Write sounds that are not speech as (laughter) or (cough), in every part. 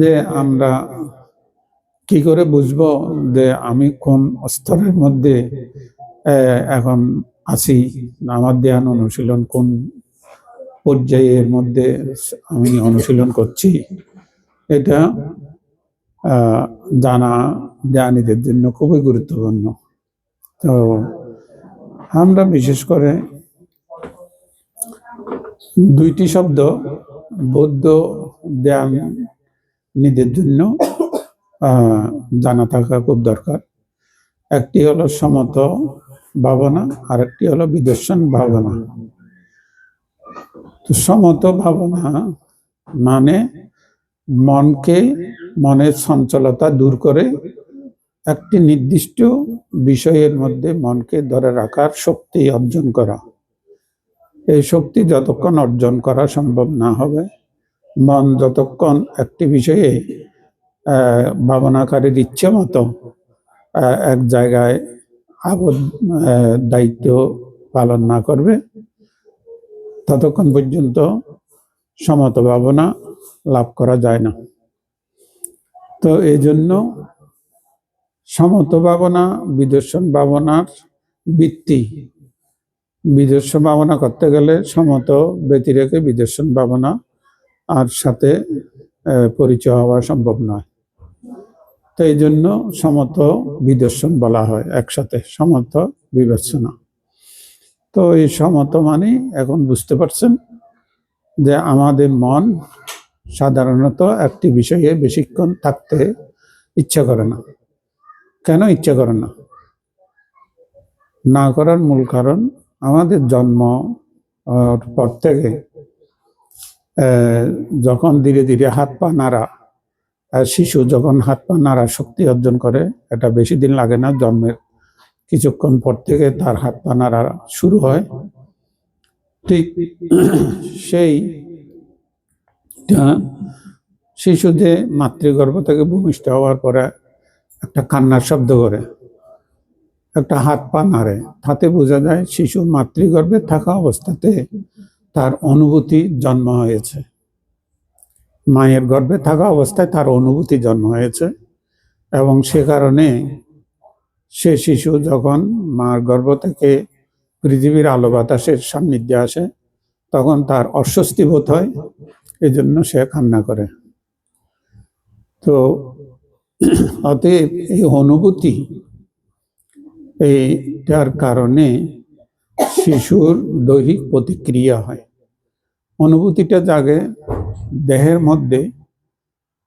যে আমরা কি করে বুঝব যে আমি কোন স্তরের মধ্যে এখন আছি, আমার ধ্যান অনুশীলন কোন পর্যায়ের মধ্যে আমি অনুশীলন করছি, এটা জানা জ্ঞানীদের জন্য খুবই গুরুত্বপূর্ণ। তো আমরা বিশেষ করে দুইটি শব্দ, বৌদ্ধ ধ্যান নিদের জন্য জানা থাকা খুব দরকার। একটি হলো সমত ভাবনা আর একটি হলো বিদর্শন ভাবনা। তো সমত ভাবনা মানে মনকে, মনের সঞ্চলতা দূর করে একটি নির্দিষ্ট বিষয়ের মধ্যে মনকে ধরে রাখার শক্তি অর্জন করা। এই শক্তি যতক্ষণ অর্জন করা সম্ভব না হবে মন যতক্ষণ একটি বিষয়ে ভাবনাকারীর ইচ্ছে মতো এক জায়গায় আবদ্ধ আহ, দায়িত্ব পালন না করবে ততক্ষণ পর্যন্ত সমত ভাবনা লাভ করা যায় না। তো এই জন্য সমত ভাবনা বিদর্শন ভাবনার ভিত্তি বিদর্শন ভাবনা করতে গেলে সমত ব্যতি রেখে বিদর্শন ভাবনা আর সাথে পরিচয় হওয়া সম্ভব নয়। তো এই জন্য সমত বিদর্শন বলা হয়, একসাথে সমত বিবেচনা। তো এই সমত মানে এখন বুঝতে পারছেন যে আমাদের মন সাধারণত একটি বিষয়ে বেশিক্ষণ থাকতে ইচ্ছা করে না। কেন ইচ্ছা করে না? না করার মূল কারণ আমাদের জন্ম পর থেকে যখন ধীরে ধীরে হাত পা নাড়া শিশু যখন হাত পা নাড়া শক্তি অর্জন করে, এটা বেশি দিন লাগে না, জন্মের কিছুক্ষণ পর থেকে তার হাত পা নাড়া শুরু হয়। ঠিক সেই শিশু যে মাতৃগর্ভ থেকে ভূমিষ্ঠ হওয়ার পরে একটা কান্নার শব্দ করে, একটা হাত পা নাড়ে, তাতে বোঝা যায় শিশু মাতৃগর্ভে থাকা অবস্থাতে তার অনুভূতি জন্ম হয়েছে। মায়ের গর্ভে থাকা অবস্থায় তার অনুভূতি জন্ম হয়েছে এবং সে কারণে সে শিশু যখন মার গর্ভ থেকে পৃথিবীর আলো বাতাসের সান্নিধ্যে আসে, তখন তার অস্বস্তি বোধ হয়, এজন্য সে কান্না করে। তো অতএব এই অনুভূতি, এইটার কারণে শিশুর দৈহিক প্রতিক্রিয়া হয়। অনুভূতিটা জাগে দেহের মধ্যে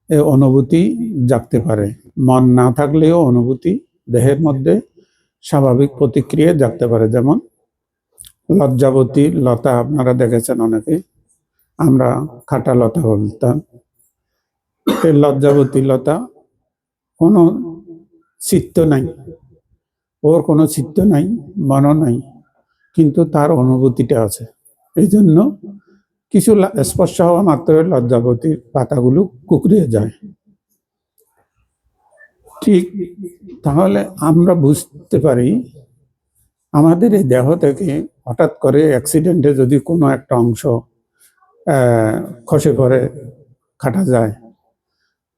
এই অনুভূতি জাগতে পারে। মন না থাকলেও অনুভূতি দেহের মধ্যে স্বাভাবিক প্রতিক্রিয়া জাগতে পারে। যেমন লজ্জাবতী লতা, আপনারা দেখেছেন অনেকে, আমরা খাটা লতা বলতাম। এই লজ্জাবতী লতা কোনো চিত্ত নাই, ওর কোনো চিত্ত নাই, মনও নাই। কিন্তু তার অনুভূতিটা আছে। এই জন্য কিছু স্পর্শ হওয়া মাত্র লজ্জাবতীর পাতাগুলো কুকড়িয়ে যায়। ঠিক তাহলে আমরা বুঝতে পারি, আমাদের এই দেহ থেকে হঠাৎ করে অ্যাক্সিডেন্টে যদি কোনো একটা অংশ খসে পড়ে, কাটা যায়,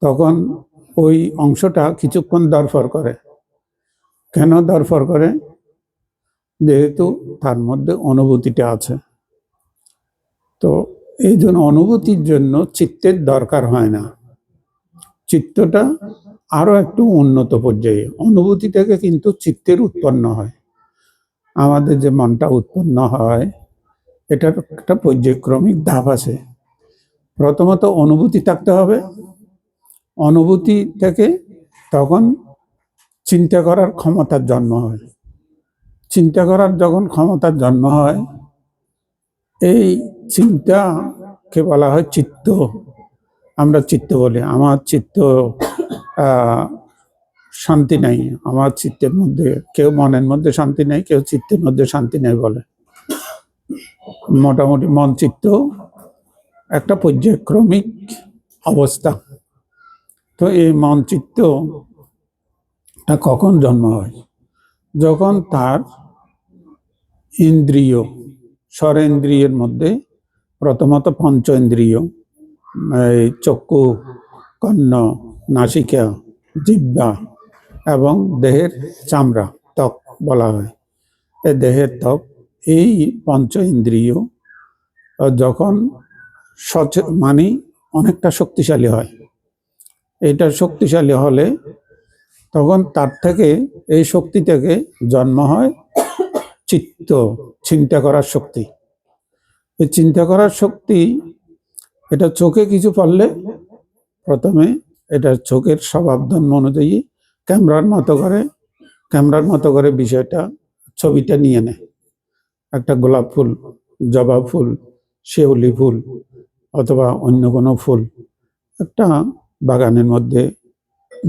তখন ওই অংশটা কিছুক্ষণ দরফর করে। কেন দরফর করে? যেহেতু তার মধ্যে অনুভূতিটা আছে। তো এই জন্য অনুভূতির জন্য চিত্তের দরকার হয় না। চিত্তটা আরও একটু উন্নত পর্যায়ে অনুভূতি থেকে কিন্তু চিত্তের উৎপন্ন হয়। আমাদের যে মনটা উৎপন্ন হয়, এটার একটা পর্যায়ক্রমিক ধাপ আছে। প্রথমত অনুভূতি থাকতে হবে। অনুভূতি থেকে তখন চিন্তা করার ক্ষমতার জন্ম হয়। চিন্তা করার যখন ক্ষমতার জন্ম হয়, এই চিন্তাকে বলা হয় চিত্ত। আমরা চিত্ত বলি। আমার চিত্ত শান্তি নাই। আমার চিত্তের মধ্যে কেউ মনের মধ্যে শান্তি নেই, কেউ চিত্তের মধ্যে শান্তি নেই বলে। মোটামুটি মন চিত্ত, একটা পর্যায়ক্রমিক অবস্থা। তো এই মন চিত্ত টা কখন জন্ম হয়? যখন তার ইন্দ্রিয়, স্বরেন্দ্রিয়ের মধ্যে প্রথমত পঞ্চ ইন্দ্রিয় এই চক্ষু, কর্ণ, নাসিকা জিব্বা এবং দেহের চামড়া, ত্বক বলা হয়। এ দেহের ত্বক, এই পঞ্চ ইন্দ্রিয় যখন সচে মানে অনেকটা শক্তিশালী হয়। এটা শক্তিশালী হলে তখন তার থেকে এই শক্তি থেকে জন্ম হয় চিত্ত, চিন্তা করার শক্তি। এই চিন্তা করার শক্তি, এটা চোখে কিছু পারলে প্রথমে এটা চোখের স্বভাব ধর্ম অনুযায়ী ক্যামেরার মতো করে, ক্যামেরার মতো করে বিষয়টা, ছবিটা নিয়ে নেয় একটা গোলাপ ফুল, জবা ফুল, শিউলি ফুল অথবা অন্য কোনো ফুল একটা বাগানের মধ্যে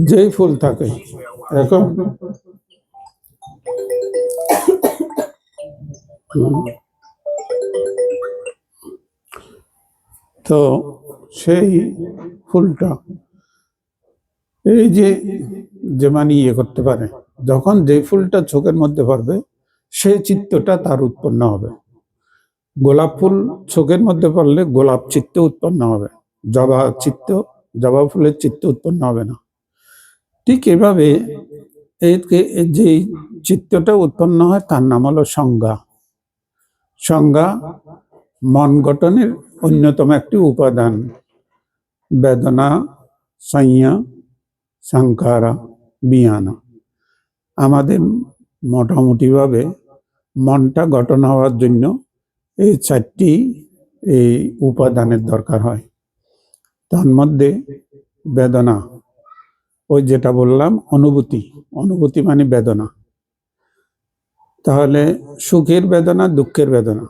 যেই ফুল থাকে। এখন তো সেই ফুলটা, এই যে যে মানে ইয়ে করতে পারে, যখন যে ফুলটা চোখের মধ্যে পড়বে, সেই চিত্তটা তার উৎপন্ন হবে। গোলাপ ফুল চোখের মধ্যে পড়লে গোলাপ চিত্ত উৎপন্ন হবে। জবা চিত্ত, জবা ফুলের চিত্ত উৎপন্ন হবে না। ঠিক এভাবে যে চিত্তটা উৎপন্ন হয় তার নাম হলো সংজ্ঞা। সংজ্ঞা মন গঠনের অন্যতম একটি উপাদান। বেদনা, সংজ্ঞা সংকারা বিয়ানা। আমাদের মোটামুটিভাবে মনটা গঠন হওয়ার জন্য এই চারটি এই উপাদানের দরকার হয়। তার মধ্যে বেদনা ওই যেটা বললাম, অনুভূতি। অনুভূতি মানে বেদনা। তাহলে সুখের বেদনা, দুঃখের বেদনা।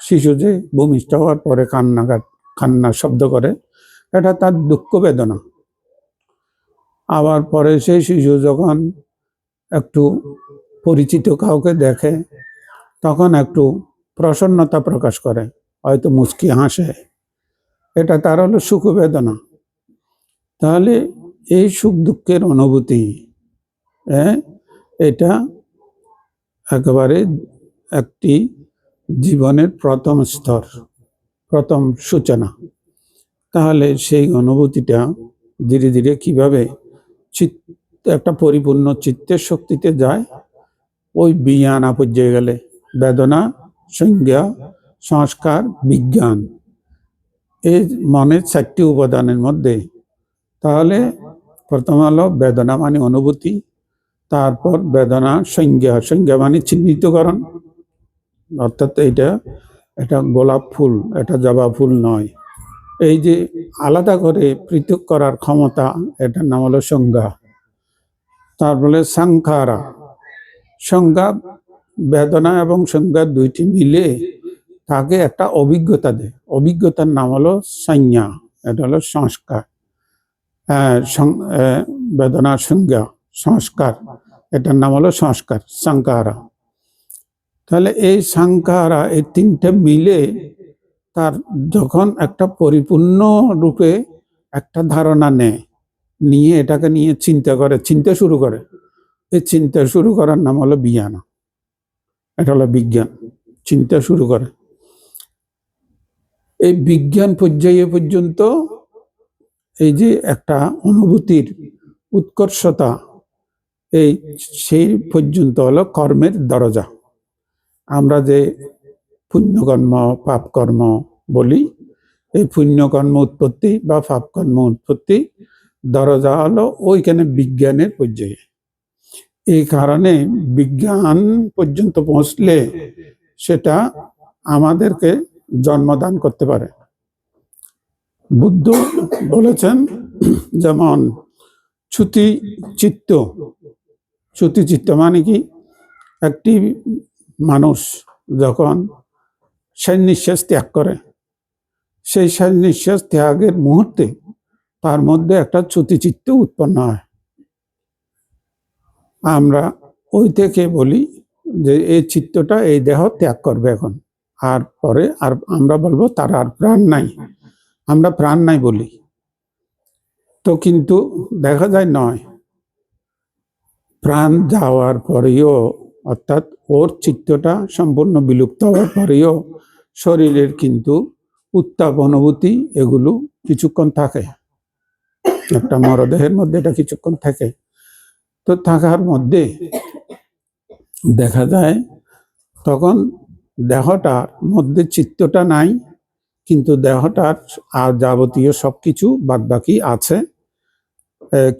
শিশু যে ভূমিষ্ঠ হওয়ার পরে কান্নাঘাট কান্নার শব্দ করে, এটা তার দুঃখ বেদনা। আবার পরে সেই শিশু যখন একটু পরিচিত কাউকে দেখে, তখন একটু প্রসন্নতা প্রকাশ করে, হয়তো মুচকি হাসে। এটা তার হলো সুখ বেদনা। তাহলে এই সুখ দুঃখের অনুভূতি হ্যাঁ? এটা একেবারে একটি জীবনের প্রথম স্তর, প্রথম সূচনা। তাহলে সেই অনুভূতিটা ধীরে ধীরে কীভাবে চিত্ত, একটা পরিপূর্ণ চিত্তের শক্তিতে যায়, ওই বিজ্ঞানা পর্যায়ে গেলে। বেদনা, সংজ্ঞা, সংস্কার, বিজ্ঞান এই মনের চারটি উপাদানের মধ্যে। তাহলে প্রথম হলো বেদনা মানে অনুভূতি, তারপর বেদনা সংজ্ঞা সংজ্ঞা মানে চিহ্নিতকরণ। অর্থাৎ এইটা, এটা গোলাপ ফুল, এটা জবা ফুল নয়। এই যে আলাদা করে পৃথক করার ক্ষমতা, এটার নাম হলো সংজ্ঞা। তারপরে সংখারা সংজ্ঞা, বেদনা এবং সংজ্ঞা দুইটি মিলে তাকে একটা অভিজ্ঞতা দেয়। অভিজ্ঞতার নাম হলো সংজ্ঞা, এটা হলো সংস্কার। বেদনা সংজ্ঞা সংস্কার। এটার নাম হলো সংস্কার সংকারা তাহলে এই সংকারা এই তিনটে মিলে তার যখন একটা পরিপূর্ণ রূপে একটা ধারণা নেয়, নিয়ে এটাকে নিয়ে চিন্তা করে, চিন্তা শুরু করে। এই চিন্তা শুরু করার নাম হলো বিজ্ঞান। এটা হলো বিজ্ঞান, চিন্তা শুরু করে। এই বিজ্ঞান পর্যায়ে পর্যন্ত এই যে একটা অনুভূতির উৎকর্ষতা, এই সেই পর্যন্ত হলো কর্মের দরজা। আমরা যে পুণ্যকর্ম, পাপকর্ম বলি, এই পুণ্যকর্ম উৎপত্তি বা পাপকর্ম উৎপত্তি, দরজা হলো ওইখানে বিজ্ঞানের পর্যায়ে। এই কারণে বিজ্ঞান পর্যন্ত পৌঁছলে সেটা আমাদেরকে জন্মদান করতে পারে। বুদ্ধ বলেছেন যেমন ছুতি চিত্ত। ছুতি চিত্ত মানে কি? একটি মানুষ যখন শেষ নিঃশ্বাস ত্যাগ করে, সেই শেষ নিঃশ্বাস ত্যাগের মুহূর্তে তার মধ্যে একটা চিত্ত উৎপন্ন হয়। আমরা ওই থেকে বলি যে এই চিত্তটা এই দেহ ত্যাগ করবে এখন। আর পরে আর আমরা বলব তার আর প্রাণ নাই। আমরা প্রাণ নাই বলি। তো কিন্তু দেখা যায় নয়। প্রাণ যাওয়ার পরেও, অর্থাৎ ওর চিত্তটা সম্পূর্ণ বিলুপ্ত হওয়ার পরেও শরীরের কিন্তু উত্তাপ অনুভূতি এগুলো কিছুক্ষণ থাকে। একটা মরদেহের মধ্যে এটা কিছুক্ষণ থাকে। তো থাকার মধ্যে দেখা যায় তখন দেহটার মধ্যে চিত্তটা নাই কিন্তু দেহটার আর যাবতীয় সবকিছু বাদবাকি আছে।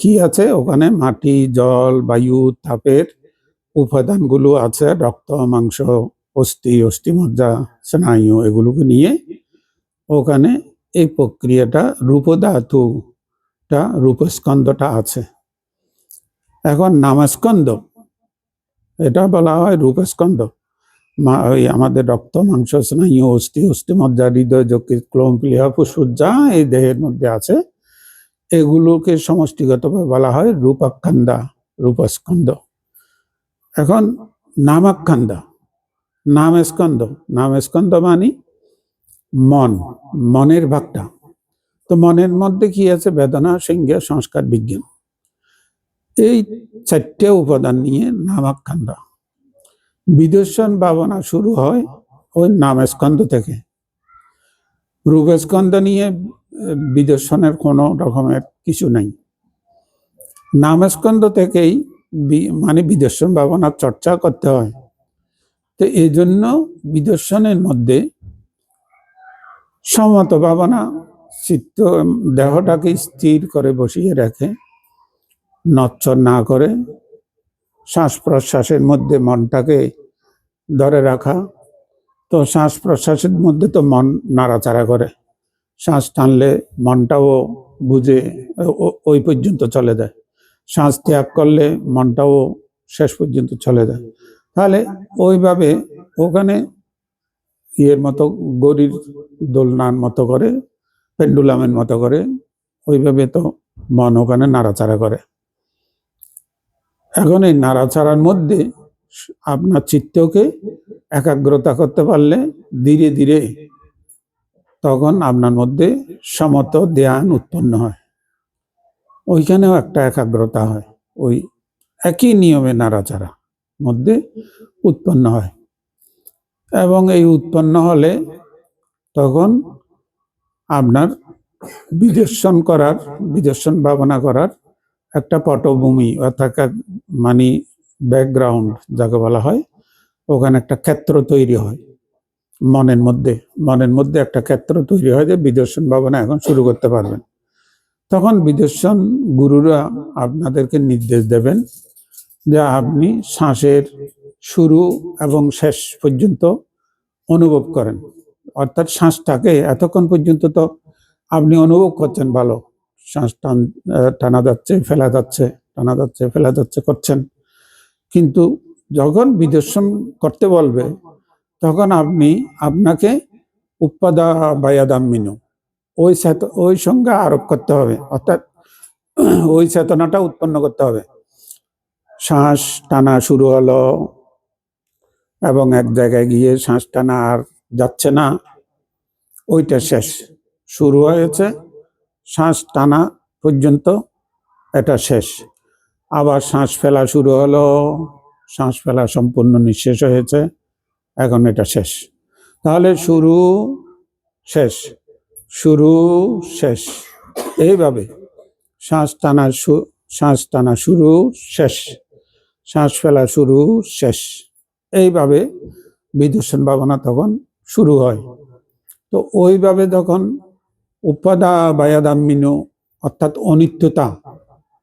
কি আছে? ওখানে মাটি, জল, বায়ু, তাপের উপাদানগুলো আছে, রক্ত, মাংস, অস্থি, অস্থিমজ্জা, স্নায়ু, এগুলোকে নিয়ে ওখানে এই প্রক্রিয়াটা, রূপধাতুটা, রূপস্কন্ধটা আছে। এখন নামস্কন্ধ, এটা বলা হয় রূপস্কন্ধ। মা- ওই আমাদের রক্ত, মাংস, স্নায়ু, অস্থি অস্থি, মজ্জা, হৃদয় যকৃত ক্লোম প্লিহা, ফুসফুস এই দেহের মধ্যে আছে, এগুলোকে সমষ্টিগতভাবে বলা হয় রূপাক্ষান্দা রূপস্কন্ধ। এখন নামাক্ষান্দা নামস্কন্ধ নামস্কন্ধ মানে মন, মনের ভাগটা। তো মনের মধ্যে কি আছে? বেদনা সংজ্ঞা সংস্কার, বিজ্ঞান। এই চারটে উপাদান নিয়ে নামাক্ষান্দা বিদর্শন ভাবনা শুরু হয় ওই নামস্কন্ধ থেকে। রূপস্কন্ধ নিয়ে বিদর্শনের কোনো রকমের কিছু নাই। নামস্কন্ধ থেকেই মানে বিদর্শন ভাবনার চর্চা করতে হয়। তো এই জন্য বিদর্শনের মধ্যে সমত ভাবনা চিত্ত দেহটাকে স্থির করে বসিয়ে রাখে নচ্চর না করে শ্বাস প্রশ্বাসের মধ্যে মনটাকে ধরে রাখা। তো শ্বাস প্রশ্বাসের মধ্যে তো মন নাড়াচাড়া করে। শ্বাস টানলে মনটাও বুঝে ওই পর্যন্ত চলে যায়। শ্বাস ত্যাগ করলে মনটাও শেষ পর্যন্ত চলে যায়। তাহলে ওইভাবে ওখানে ইয়ের মতো গরির দোলনার মতো করে, পেন্ডুলামের মতো করে, ওইভাবে তো মন ওখানে নাড়াচাড়া করে। এখন এই নাড়াচাড়ার মধ্যে আপনার চিত্তকে একাগ্রতা করতে পারলে ধীরে ধীরে তখন আপনার মধ্যে সমত ধ্যান উৎপন্ন হয়। ওইখানেও একটা একাগ্রতা হয়। ওই একই নিয়মে নাড়াচাড়া মধ্যে উৎপন্ন হয়। এবং এই উৎপন্ন হলে তখন আপনার বিদর্শন করার, বিদর্শন ভাবনা করার একটা পটভূমি অর্থাৎ মানে ব্যাকগ্রাউন্ড যাকে বলা হয়, ওখানে একটা ক্ষেত্র তৈরি হয়। মনের মধ্যে মনের মধ্যে একটা ক্ষেত্র তৈরি হয় যে বিদর্শন ভাবনা এখন শুরু করতে পারবেন। তখন বিদর্শন গুরুরা আপনাদেরকে নির্দেশ দেবেন যে আপনি শ্বাসের শুরু এবং শেষ পর্যন্ত অনুভব করেন। অর্থাৎ শ্বাসটাকে এতক্ষণ পর্যন্ত তো আপনি অনুভব করছেন ভালো শ্বাস টান টানা যাচ্ছে, ফেলা যাচ্ছে, টানা যাচ্ছে, ফেলা যাচ্ছে, করছেন। কিন্তু যখন বিদর্শন করতে বলবে, তখন আপনি আপনাকে উৎপাদা বায়াদাম মিনু ওই ওই সঙ্গে আরোপ করতে হবে, অর্থাৎ (clears throat) ওই চেতনাটা উৎপন্ন করতে হবে। শ্বাস টানা শুরু হলো এবং এক জায়গায় গিয়ে শ্বাস টানা আর যাচ্ছে না। ওইটা শেষ। শুরু হয়েছে শ্বাস টানা পর্যন্ত এটা শেষ। আবার শ্বাস ফেলা শুরু হলো। শ্বাস ফেলা সম্পূর্ণ নিঃশেষ হয়েছে। এখন এটা শেষ। তাহলে শুরু শেষ। শুরু শেষ। এইভাবে শ্বাস টানা শ্বাস টানা শুরু শেষ। শ্বাস ফেলা শুরু শেষ। এইভাবে বিদর্শন ভাবনা তখন শুরু হয়। তো ওইভাবে যখন উপাদা বায়াদাম্মিনু অর্থাৎ অনিত্যতা,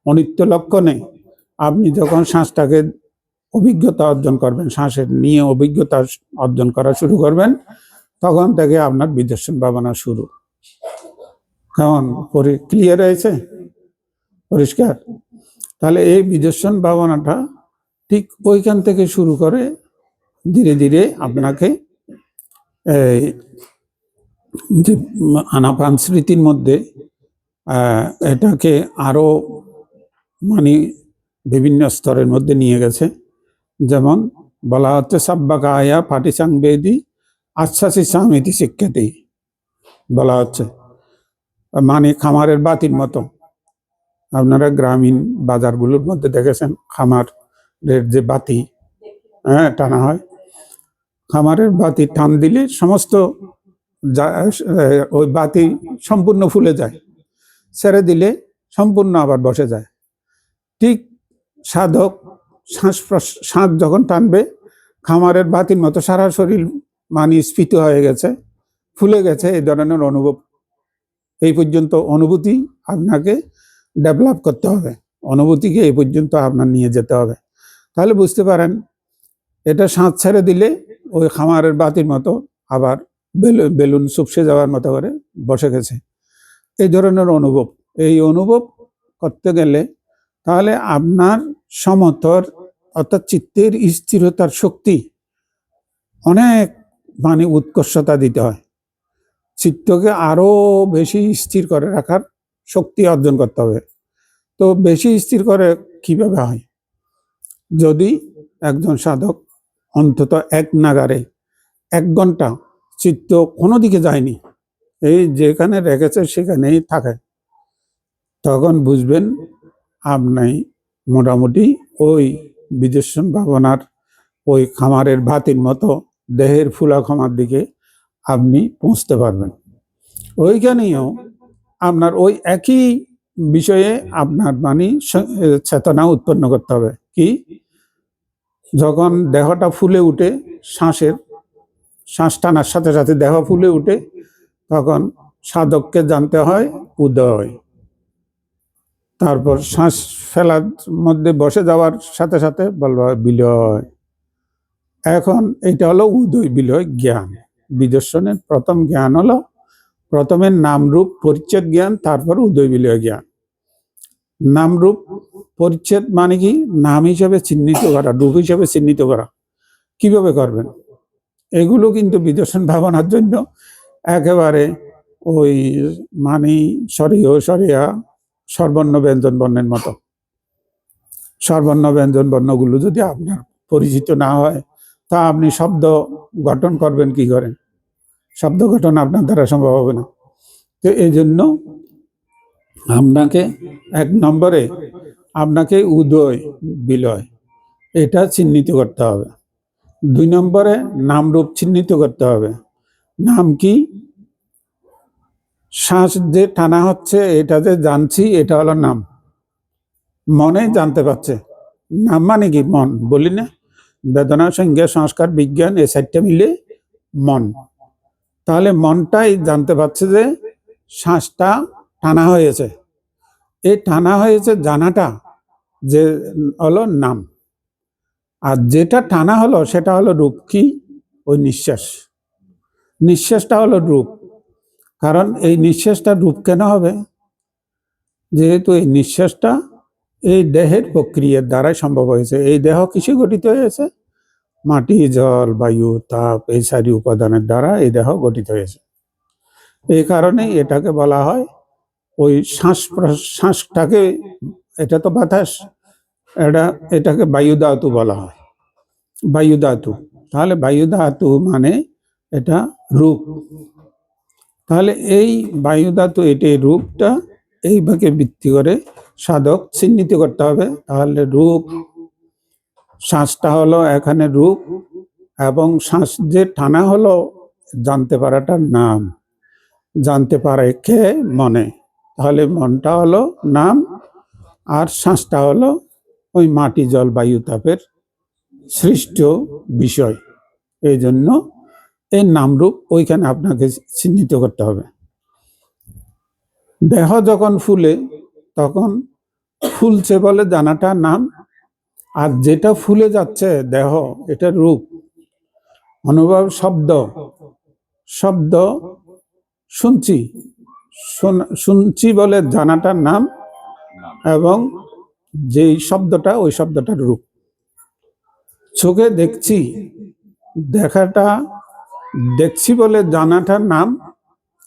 অনিত্য লক্ষণে আপনি যখন শ্বাসটাকে অভিজ্ঞতা অর্জন করবেন, শ্বাসের নিয়ে অভিজ্ঞতা অর্জন করা শুরু করবেন, তখন থেকে আপনার বিদর্শন ভাবনা শুরু। কেমন? ক্লিয়ার হয়েছে? পরিষ্কার? তাহলে এই বিদর্শন ভাবনাটা ঠিক ওইখান থেকে শুরু করে ধীরে ধীরে আপনাকে যে আনাপান স্মৃতির মধ্যে এটাকে আরও মানে বিভিন্ন স্তরের মধ্যে নিয়ে গেছে। যেমন বলা হচ্ছে সাব্বাকা আয়া পাটিসাং বেদি আশ্বাসী সামিতি শিক্ষাতেই বলা হচ্ছে মানে খামারের বাতির মতো। আপনারা গ্রামীণ বাজারগুলোর মধ্যে দেখেছেন, খামারের যে বাতি হ্যাঁ টানা হয়। খামারের বাতি টান দিলে সমস্ত যা- ওই বাতি সম্পূর্ণ ফুলে যায়। ছেড়ে দিলে সম্পূর্ণ আবার বসে যায়। ঠিক সাধক শ্বাস শ্বাস যখন টানবে, খামারের বাতির মতো সারা শরীর মানে স্ফীত হয়ে গেছে, ফুলে গেছে এই ধরনের অনুভব। এই পর্যন্ত অনুভূতি আপনাকে ডেভেলপ করতে হবে। অনুভূতিকে এই পর্যন্ত আপনার নিয়ে যেতে হবে। তাহলে বুঝতে পারেন, এটা শ্বাস ছেড়ে দিলে ওই খামারের বাতির মতো আবার বেলুন চুপসে যাওয়ার মতো করে বসে গেছে। এই ধরনের অনুভব, এই অনুভব করতে গেলে তাহলে আপনার সমতর অর্থাৎ চিত্তের স্থিরতার শক্তি অনেক মানে উৎকর্ষতা দিতে হয়। চিত্তকে আরও বেশি স্থির করে রাখার শক্তি অর্জন করতে হবে। তো বেশি স্থির করে কীভাবে হয়? যদি একজন সাধক অন্তত এক নাগারে এক ঘণ্টা চিত্ত কোনো দিকে যায়নি। এই যেখানে রেখেছে সেখানেই থাকে। তখন বুঝবেন আপনি মোটামুটি ওই বিদর্শন ভাবনার ওই খামারের ভাতির মতো দেহের ফুলা খামার দিকে আপনি পৌঁছতে পারবেন। ওইখানেও আপনার ওই একই বিষয়ে আপনার মানে চেতনা উৎপন্ন করতে হবে। কি? যখন দেহটা ফুলে উঠে, শ্বাসের শ্বাস টানার সাথে সাথে দেহ ফুলে উঠে তখন সাধককে জানতে হয়, উদয় তারপর শ্বাস ফেলার মধ্যে বসে যাওয়ার সাথে সাথে বলব বিলয়। এখন এটা হলো উদয়, বিলয় জ্ঞান। বিদর্শনের প্রথম জ্ঞান হলো প্রথমে নামরূপ পরিচ্ছেদ জ্ঞান, তারপর উদয়, বিলয় জ্ঞান। নামরূপ পরিচ্ছেদ মানে কি? নাম হিসাবে চিহ্নিত করা, রূপ হিসাবে চিহ্নিত করা। কীভাবে করবেন? এগুলো কিন্তু বিদর্শন ভাবনার জন্য একেবারে ওই মানি সরিয় সরিয়া সর্বর্ণ ব্যঞ্জন বর্ণের মতো। সর্বর্ণ ব্যঞ্জন বর্ণগুলো যদি আপনার পরিচিত না হয়, তা আপনি শব্দ গঠন করবেন কি করেন শব্দ গঠন আপনার দ্বারা সম্ভব হবে না। তো এই জন্য আপনাকে এক নম্বরে আপনাকে উদয়, বিলয়, এটা চিহ্নিত করতে হবে। দুই নম্বরে নাম রূপ চিহ্নিত করতে হবে। নাম কি? শ্বাস যে টানা হচ্ছে, এটা যে জানছি, এটা হলো নাম। মনে জানতে পারছে। নাম মানে কি? মন। বলি না। বেদনা, সংজ্ঞা, সংস্কার, বিজ্ঞান এই চারটা মিলে মন। তাহলে মনটাই জানতে পারছে যে শ্বাসটা টানা হয়েছে। এই টানা হয়েছে জানাটা যে হলো নাম। আর যেটা টানা হলো সেটা হলো রূপ কি? ওই নিঃশ্বাস। নিঃশ্বাসটা হলো রূপ। কারণ এই নিঃশ্বাসটা রূপ কেন হবে? যেহেতু এই নিঃশ্বাসটা এই দেহের প্রক্রিয়ার দ্বারাই সম্ভব হয়েছে। এই দেহ কিসে গঠিত হয়েছে? মাটি, জল, বায়ু, তাপ, এই চারি উপাদানের দ্বারা এই দেহ গঠিত হয়েছে। এই কারণে এটাকে বলা হয় ওই শ্বাস শ্বাসটাকে এটা তো বাতাস এটা, এটাকে বায়ু ধাতু বলা হয়। বায়ু ধাতু। তাহলে বায়ু ধাতু মানে এটা রূপ। তাহলে এই বায়ু ধাতু, এটি রূপটা এইভাবে ভিত্তি করে সাধক চিহ্নিত করতে হবে। তাহলে রূপ শ্বাসটা হলো এখানে রূপ এবং শ্বাস যে টানা হলো, জানতে পারাটার নাম। জানতে পারে কে? মনে। তাহলে মনটা হলো নাম আর শ্বাসটা হলো ওই মাটি জল বায়ু তাপের সৃষ্ট বিষয়। এই জন্য এই নামরূপ ওইখানে আপনাকে চিহ্নিত করতে হবে। দেহ যখন ফুলে, তখন ফুলছে বলে জানাটা নাম, আর যেটা ফুলে যাচ্ছে দেহ, এটা রূপ। অনুভব শব্দ শব্দ শুনছি, শোনা- শুনছি বলে জানাটার নাম এবং যেই শব্দটা, ওই শব্দটার রূপ। চোখে দেখছি, দেখাটা, দেখছি বলে জানাটার নাম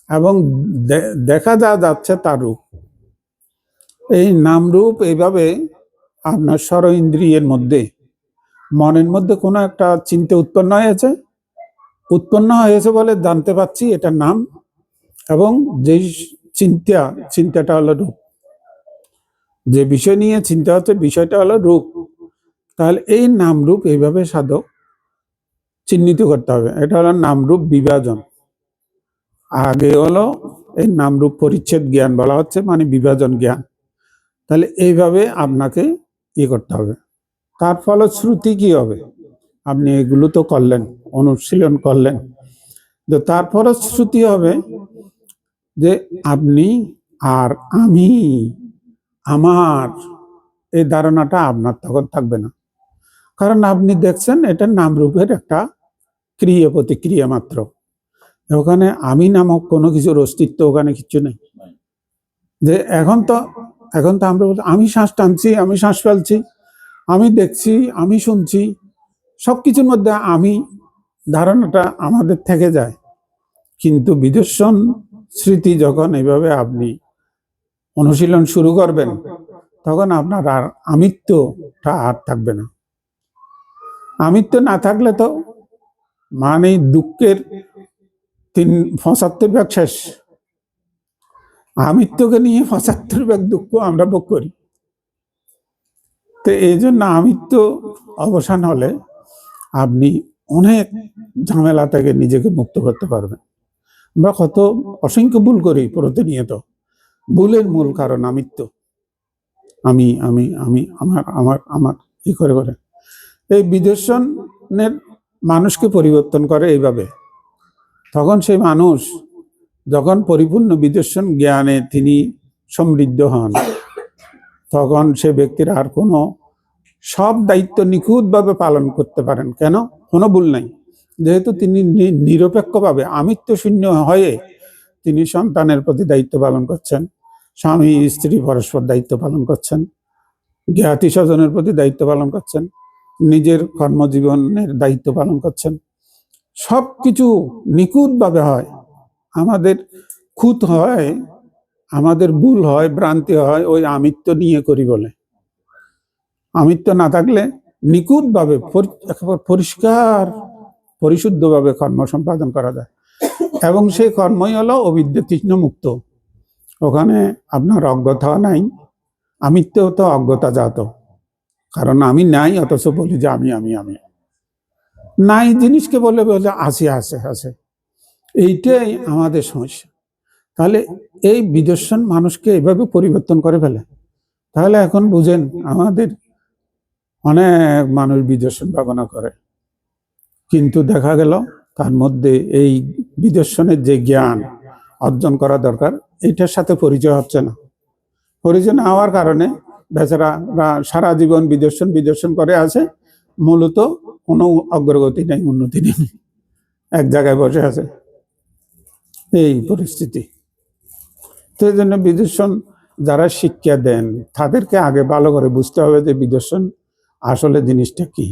এবং দেখা যা যাচ্ছে তার রূপ। এই নাম রূপ এইভাবে আপনার স্বর ইন্দ্রিয়ের মধ্যে, মনের মধ্যে কোনো একটা চিন্তা উৎপন্ন হয়েছে। উৎপন্ন হয়েছে বলে জানতে পাচ্ছি এটা নাম এবং যেই চিন্তা, চিন্তাটা হলো রূপ। যে বিষয় নিয়ে চিন্তা হচ্ছে বিষয়টা হলো রূপ। তাহলে এই নাম রূপ এইভাবে সাধক চিহ্নিত করতে হবে। এটা হলো নামরূপ বিভাজন। আগে হলো এই নামরূপ পরিচ্ছেদ জ্ঞান বলা হচ্ছে মানে বিভাজন জ্ঞান। তাহলে এইভাবে আপনাকে ই করতে হবে। তার ফলশ্রুতি কি হবে? আপনি এগুলো তো করলেন, অনুশীলন করলেন। তো তার ফলশ্রুতি হবে যে আপনি আর আমি আমার এই ধারণাটা আপনার তখন থাকবে না। কারণ আপনি দেখছেন এটা নামরূপের একটা ক্রিয়া প্রতিক্রিয়া মাত্র। ওখানে আমি নামক কোনো কিছুর অস্তিত্ব ওখানে কিচ্ছু নেই। যে এখন তো এখন তো আমরা আমি শ্বাস টানছি, আমি শ্বাস ফেলছি, আমি দেখছি, আমি শুনছি সব কিছুর মধ্যে আমি ধারণাটা আমাদের থেকে যায়। কিন্তু বিদর্শন স্মৃতি যখন এইভাবে আপনি অনুশীলন শুরু করবেন, তখন আপনার আর আমিত্বটা আর থাকবে না। আমিত্ব না থাকলে তো মানে দুঃখের তিন, পঁচাত্তর ভাগ শেষ। আমিত্বকে নিয়ে পঁচাত্তর ভাগ দুঃখ আমরা ভোগ করি। তো এই জন্য আমিত্ব অবসান হলে আপনি অনেক ঝামেলা থেকে নিজেকে মুক্ত করতে পারবেন। আমরা কত অসংখ্য ভুল করি প্রতিনিয়ত। ভুলের মূল কারণ আমিত্ব আমি আমি আমি, আমার আমার আমার, এই করে করে। এই বিদর্শনের মানুষকে পরিবর্তন করে এইভাবে। তখন সেই মানুষ, যখন পরিপূর্ণ বিদর্শন জ্ঞানে তিনি সমৃদ্ধ হন, তখন সে ব্যক্তির আর কোনো সব দায়িত্ব নিখুঁতভাবে পালন করতে পারেন। কেন? কোনো ভুল নাই। যেহেতু তিনি নিরপেক্ষভাবে আমিত্ব শূন্য হয়ে তিনি সন্তানের প্রতি দায়িত্ব পালন করছেন। স্বামী, স্ত্রী পরস্পর দায়িত্ব পালন করছেন। জ্ঞাতি স্বজনের প্রতি দায়িত্ব পালন করছেন। নিজের কর্মজীবনের দায়িত্ব পালন করছেন। সব কিছু নিখুঁতভাবে হয়। আমাদের খুঁত হয়, আমাদের ভুল হয়, ভ্রান্তি হয়, ওই আমিত্ব নিয়ে করি বলে। আমিত্ব না থাকলে নিখুঁতভাবে পরিষ্কার, পরিশুদ্ধভাবে কর্ম সম্পাদন করা যায়। এবং সেই কর্মই হলো অবিদ্যা তৃষ্ণ মুক্ত ওখানে আপনার অজ্ঞতা নাই আমিত্ব তো অজ্ঞতা জাত। কারণ আমি নাই, অথচ বলি যে আমি আমি আমি। নাই জিনিসকে বলে বলে আসে আসে আসে। এইটাই আমাদের সমস্যা। তাহলে এই বিদর্শন মানুষকে এভাবে পরিবর্তন করে ফেলে। তাহলে এখন বুঝেন, আমাদের অনেক মানুষ বিদর্শন ভাবনা করে। কিন্তু দেখা গেল, তার মধ্যে এই বিদর্শনের যে জ্ঞান অর্জন করা দরকার। এটার সাথে পরিচয় হচ্ছে না। পরিচয় না হওয়ার কারণে বেচারারা সারা জীবন বিদর্শন বিদর্শন করে আছে। মূলত কোনো অগ্রগতি নেই, উন্নতি নেই। এক জায়গায় বসে আছে। এই পরিস্থিতি। তো এই জন্য বিদর্শন যারা শিক্ষা দেন, তাদেরকে আগে ভালো করে বুঝতে হবে যে বিদর্শন আসলে জিনিসটা কি।